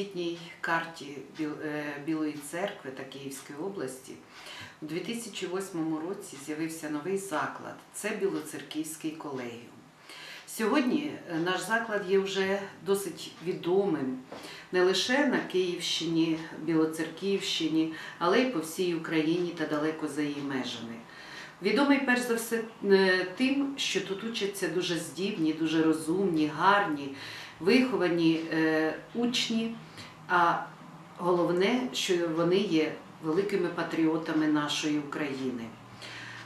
освітній карті е, Білої церкви та Київської області у 2008 році з'явився новий заклад це Білоцерківський колегіум. Сьогодні е, наш заклад є вже досить відомим не лише на Київщині, Білоцерківщині, але й по всій Україні та далеко за її межами. Відомий перш за все е, тим, що тут учаться дуже здібні, дуже розумні, гарні, виховані е, учні, а головне, що вони є великими патріотами нашої України.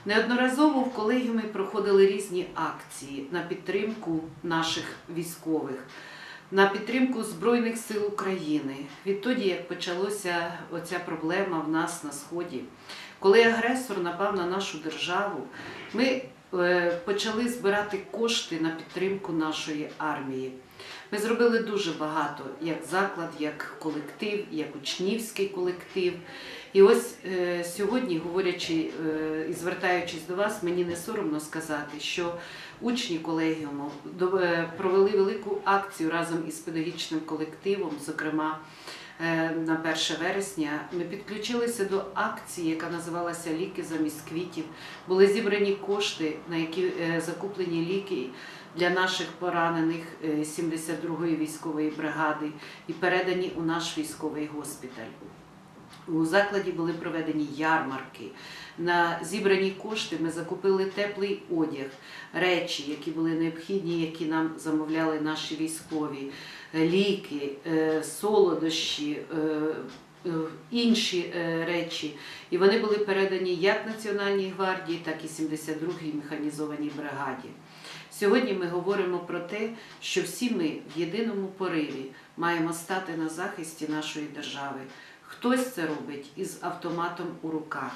Неодноразово в колегіумі проходили різні акції на підтримку наших військових, на підтримку Збройних сил України. Відтоді, як почалася оця проблема в нас на Сході, коли агресор напав на нашу державу, ми почали збирати кошти на підтримку нашої армії. Ми зробили дуже багато, як заклад, як колектив, як учнівський колектив. І ось е, сьогодні, говорячи е, і звертаючись до вас, мені не соромно сказати, що учні колегіуму е, провели велику акцію разом із педагогічним колективом, зокрема е, на 1 вересня. Ми підключилися до акції, яка називалася Ліки замість квітів. Були зібрані кошти, на які е, закуплені ліки для наших поранених е, 72-ї військової бригади і передані у наш військовий госпіталь. У закладі були проведені ярмарки. На зібрані кошти ми закупили теплий одяг, речі, які були необхідні, які нам замовляли наші військові, е, ліки, е, солодощі, е, інші речі. І вони були передані як Національній гвардії, так і 72-й механізованій бригаді. Сьогодні ми говоримо про те, що всі ми в єдиному пориві маємо стати на захисті нашої держави. Хтось це робить із автоматом у руках,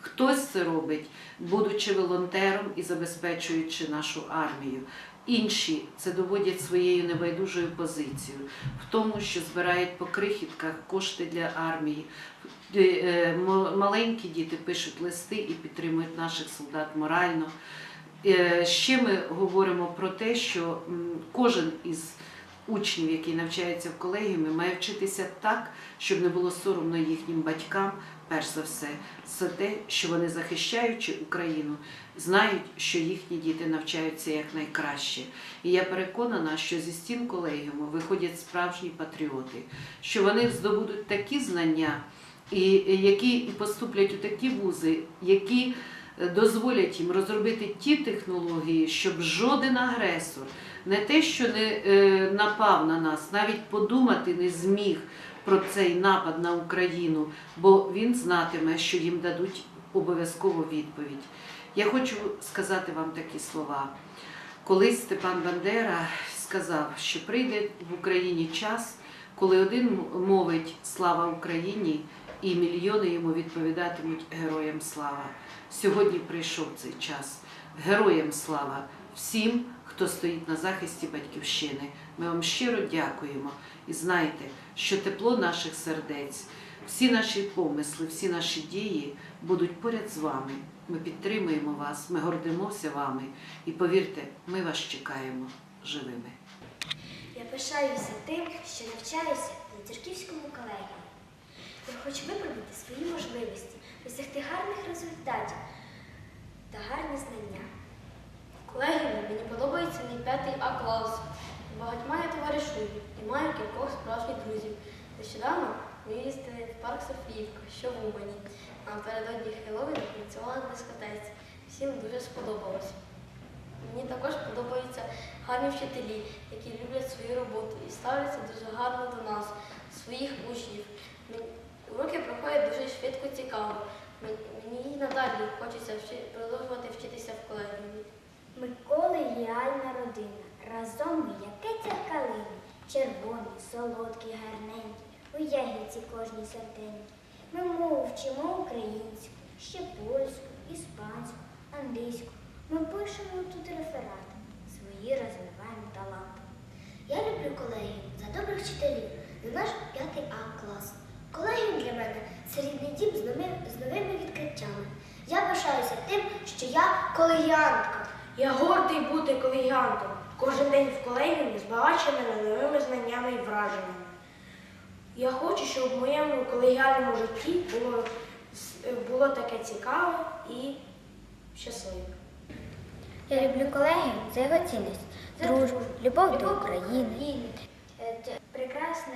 хтось це робить, будучи волонтером і забезпечуючи нашу армію. Інші це доводять своєю небайдужою позицією в тому, що збирають по крихітках кошти для армії. Е, е, Маленькі діти пишуть листи і підтримують наших солдат морально. Е, Ще ми говоримо про те, що кожен із учнів, який навчається в колегіумі, має вчитися так, щоб не було соромно їхнім батькам, перш за все, за те, що вони, захищаючи Україну, знають, що їхні діти навчаються якнайкраще. І я переконана, що зі стін колегіуму виходять справжні патріоти, що вони здобудуть такі знання, і які і поступлять у такі вузи, які дозволять їм розробити ті технології, щоб жоден агресор не те, що не е, напав на нас, навіть подумати не зміг про цей напад на Україну, бо він знатиме, що їм дадуть обов'язково відповідь. Я хочу сказати вам такі слова. Колись Степан Бандера сказав, що прийде в Україні час, коли один мовить Слава Україні, і мільйони йому відповідатимуть героям слава. Сьогодні прийшов цей час. Героям слава всім, хто стоїть на захисті батьківщини. Ми вам щиро дякуємо і знайте, що тепло наших сердець, всі наші помисли, всі наші дії будуть поряд з вами. Ми підтримуємо вас, ми гордимося вами і повірте, ми вас чекаємо живими. Я пишаюся тим, що навчаюся на церківському колегії. Я хочу випробувати свої можливості, досягти гарних результатів та гарні знання. Колегіумі мені подобається мій п'ятий А клас. Багатьма я товаришую і маю кількох справжніх друзів. Нещодавно ми їздили в парк Софіївка, що в Умані. Напередодні Хеллоуіна працювала на дискотеці. Всім дуже сподобалось. Мені також подобаються гарні вчителі, які люблять свою роботу і ставляться дуже гарно до нас, своїх учнів. Уроки проходять дуже швидко цікаво. Мені надалі хочеться вчи- продовжувати вчитися в колегіумі. Ми колегіальна родина. Разом ми як киця калини, червоні, солодкі, гарненькі, у ягідці кожній серденькі. Ми мову вчимо українську, ще польську, іспанську, англійську. Ми пишемо тут реферати, свої розвиваємо таланти. Я люблю колегію за добрих вчителів, за наш п'ятий А клас. Колегіум для мене це рідний дім з новими, з новими відкриттями. Я пишаюся тим, що я колегіантка. Я гордий бути колегіантом. Кожен день в колегіумі збагачує мене новими знаннями і враженнями. Я хочу, щоб в моєму колегіальному житті було, було таке цікаве і щасливе. Я люблю колегію за його цінність, дружбу, любов до України, е, прекрасне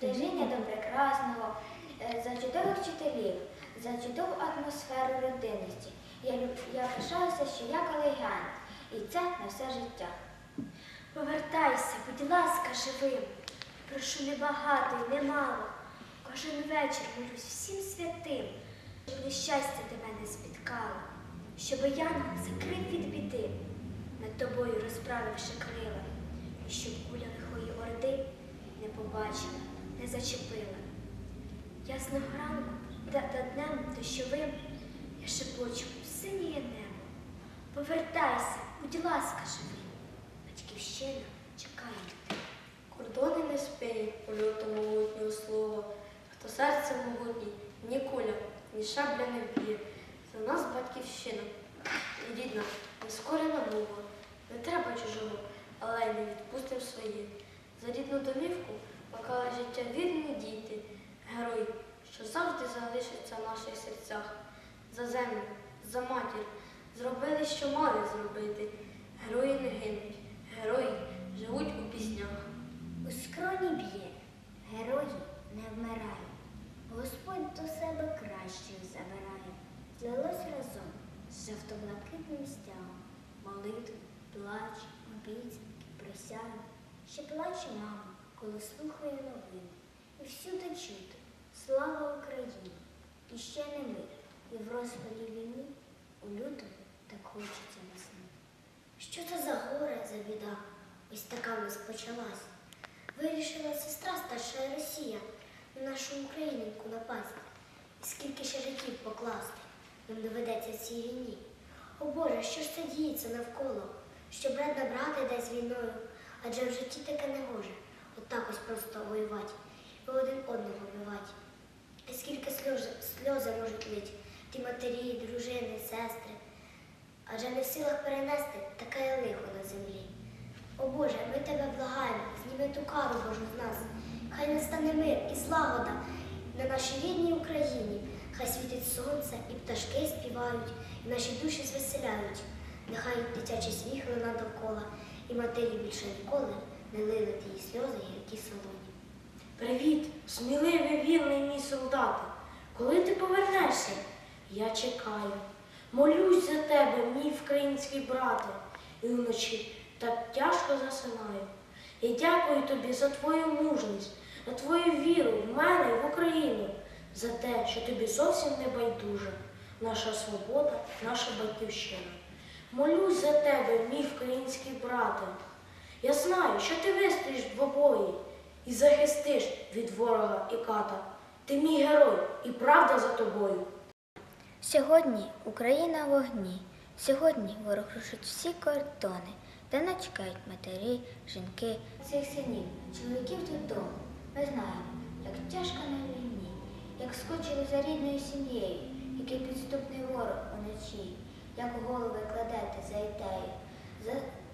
тяжіння до прекрасного, е, за чудових вчителів, за чудову атмосферу родинності. Я, я пишаюся, що я колегіант, і це на все життя. Повертайся, будь ласка, живим. Прошу небагато і немало. Кожен вечір молюсь всім святим, щоб нещастя тебе не спіткало, щоб янгол закрив від біди, над тобою розправивши крила, і щоб куля лихої орди не побачила, не зачепила. Ясного ранку та, та днем дощовим я шепочу синіє небо. Повертайся, будь ласка, живим. Батьківщина чекає тебе. Кордони не спинять польоту могутнього слова. Хто серце могутній, ні куля, ні шабля не вб'є. За нас батьківщина. І рідна, нескорена мова. Не треба чужого, але й не відпустив своє. За рідну домівку поклали життя вірні діти, герої, що завжди залишаться в наших серцях. За землю, за матір зробили, що мали зробити. Герої не гинуть, герої живуть у піснях. У скроні б'є, герої не вмирають. Господь до себе кращих забирає. Злилось разом з жовто-блакитним стягом. Молитви, плач, обіцянки, присяги. Ще плаче мама, коли слухає новини. І всюди чути слава Україні. І ще не мир, і в розпалі війни у лютому так хочеться весни. Що це за горе, за біда? Ось така нас почалась. Вирішила сестра старша Росія на нашу Україненьку напасти. І скільки ще життів покласти нам доведеться в цій війні. О Боже, що ж це діється навколо? Що брат на брата йде з війною, адже в житті таке не може. Отак ось просто воювати і один одного вбивати. Скільки сльози, сльози можуть лить ті матері, дружини, сестри. Адже не в силах перенести таке лихо на землі. О Боже, ми тебе благаємо, зніми ту кару Божу з нас. Хай настане мир і злагода на нашій рідній Україні. Хай світить сонце і пташки співають, і наші душі звеселяють. Нехай дитячий сміх луна і матері більше ніколи не лили тії сльози гіркі солоні. Привіт, сміливий вірний мій солдате. Коли ти повернешся? Я чекаю. Молюсь за тебе, мій український брате, і вночі так тяжко засинаю. Я дякую тобі за твою мужність, за твою віру в мене і в Україну, за те, що тобі зовсім не байдужа наша свобода, наша батьківщина. Молюсь за тебе, мій український брате. Я знаю, що ти вистоїш в і захистиш від ворога і ката. Ти мій герой, і правда за тобою. Сьогодні Україна в вогні. Сьогодні ворог рушить всі кордони, де нас чекають матері, жінки, цих синів, чоловіків додому. Ми знаємо, як тяжко на війні, як скучили за рідною сім'єю, який підступний ворог уночі, як голови кладете за ідею, за,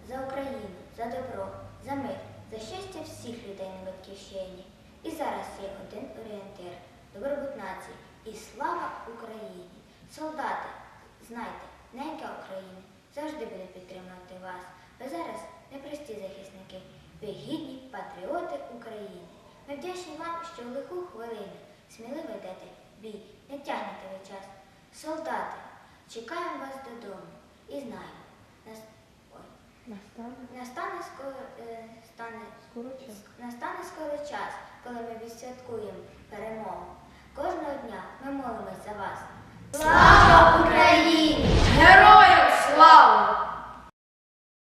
за Україну, за добро, за мир, за щастя всіх людей на батьківщині. І зараз є один орієнтир, добробут нації і слава Україні. Солдати, знайте, ненька України завжди буде підтримувати вас. Ви зараз непрості захисники, ви гідні патріоти України. Ми вдячні вам, що в лиху хвилину сміливо йдете бій, не тягнете ви час. Солдати, чекаємо вас додому і знаємо, нас... Ой. Настане скоро, е, стане, настане скоро час, коли ми відсвяткуємо перемогу. Кожного дня ми молимось за вас. Слава Україні! Героям слава!